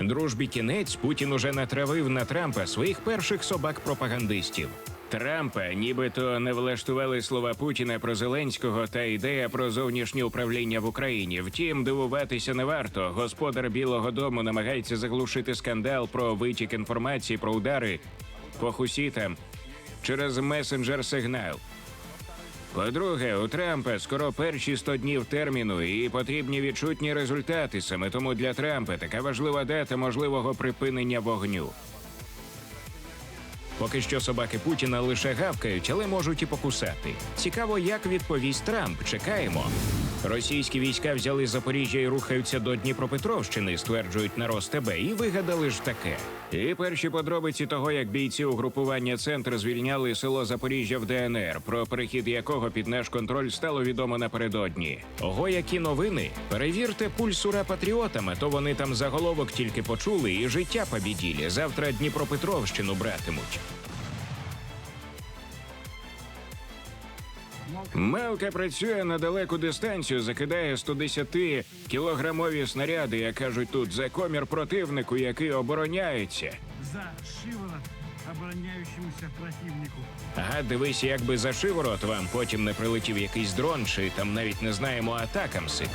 Дружбі кінець Путін уже натравив на Трампа своїх перших собак-пропагандистів. Трампа нібито не влаштували слова Путіна про Зеленського та ідея про зовнішнє управління в Україні. Втім, дивуватися не варто. Господар Білого Дому намагається заглушити скандал про витік інформації про удари по хусітам через месенджер сигнал. По-друге, у Трампа скоро перші 100 днів терміну і потрібні відчутні результати. Саме тому для Трампа така важлива дата можливого припинення вогню. Поки що собаки Путіна лише гавкають, але можуть і покусати. Цікаво, як відповість Трамп. Чекаємо. Російські війська взяли Запоріжжя і рухаються до Дніпропетровщини, стверджують на РосТБ, і вигадали ж таке. І перші подробиці того, як бійці угрупування центр звільняли село Запоріжжя в ДНР, про перехід якого під наш контроль стало відомо напередодні. Ого, які новини! Перевірте пульс ура патріотам, то вони там заголовок тільки почули і життя побіділі. Завтра Дніпропетровщину братимуть. Мелка працює на далеку дистанцію, закидає 110 кілограмові снаряди, як кажуть тут, за комір противнику, який обороняється. за шиворот обороняющемуся противнику. Ага, дивись, якби за шиворот вам потім не прилетів якийсь дрон, чи там навіть не знаємо атакамсик.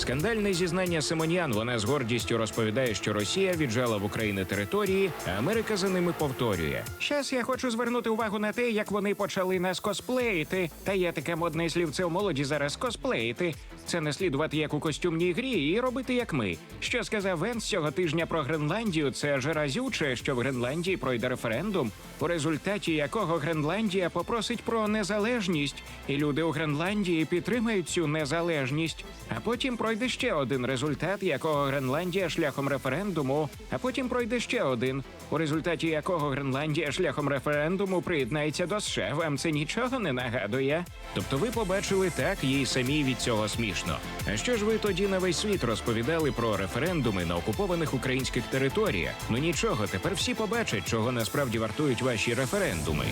Скандальне зізнання Симонян. Вона з гордістю розповідає, що Росія віджала в Україні території, а Америка за ними повторює. Щас я хочу звернути увагу на те, як вони почали нас косплеїти. Та є таке модне слівце у молоді зараз косплеїти. Це не слідувати як у костюмній грі і робити як ми. Що сказав Венс цього тижня про Гренландію? Це ж разюче, що в Гренландії пройде референдум, у результаті якого Гренландія попросить про незалежність, і люди у Гренландії підтримають цю незалежність. А потім пройде ще один результат, якого Гренландія шляхом референдуму, а потім пройде ще один, у результаті якого Гренландія шляхом референдуму приєднається до США. Вам це нічого не нагадує? Тобто ви побачили так, їй самі від цього смішно. А що ж ви тоді на весь світ розповідали про референдуми на окупованих українських територіях? Ну нічого, тепер всі побачать, чого насправді вартують ваші референдуми.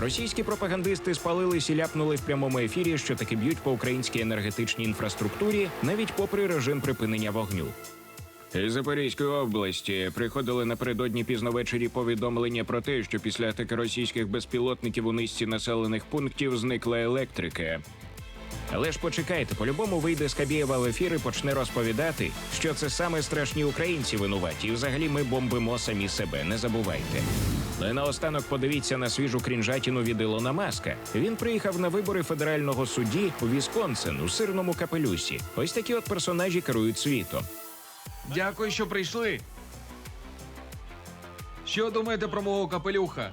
Російські пропагандисти спалились і ляпнули в прямому ефірі, що таки б'ють по українській енергетичній інфраструктурі, навіть попри режим припинення вогню. Із Запорізької області приходили напередодні пізно ввечері повідомлення про те, що після атаки російських безпілотників у низці населених пунктів зникла електрика. Але ж почекайте, по-любому вийде Скабєєва в ефір і почне розповідати, що це саме страшні українці винуваті, і взагалі ми бомбимо самі себе. Не забувайте. Ну і наостанок подивіться на свіжу крінжатіну від Ілона Маска. Він приїхав на вибори федерального судді у Вісконсин у сирному капелюсі. Ось такі от персонажі керують світом. Дякую, що прийшли. Що думаєте про мого капелюха?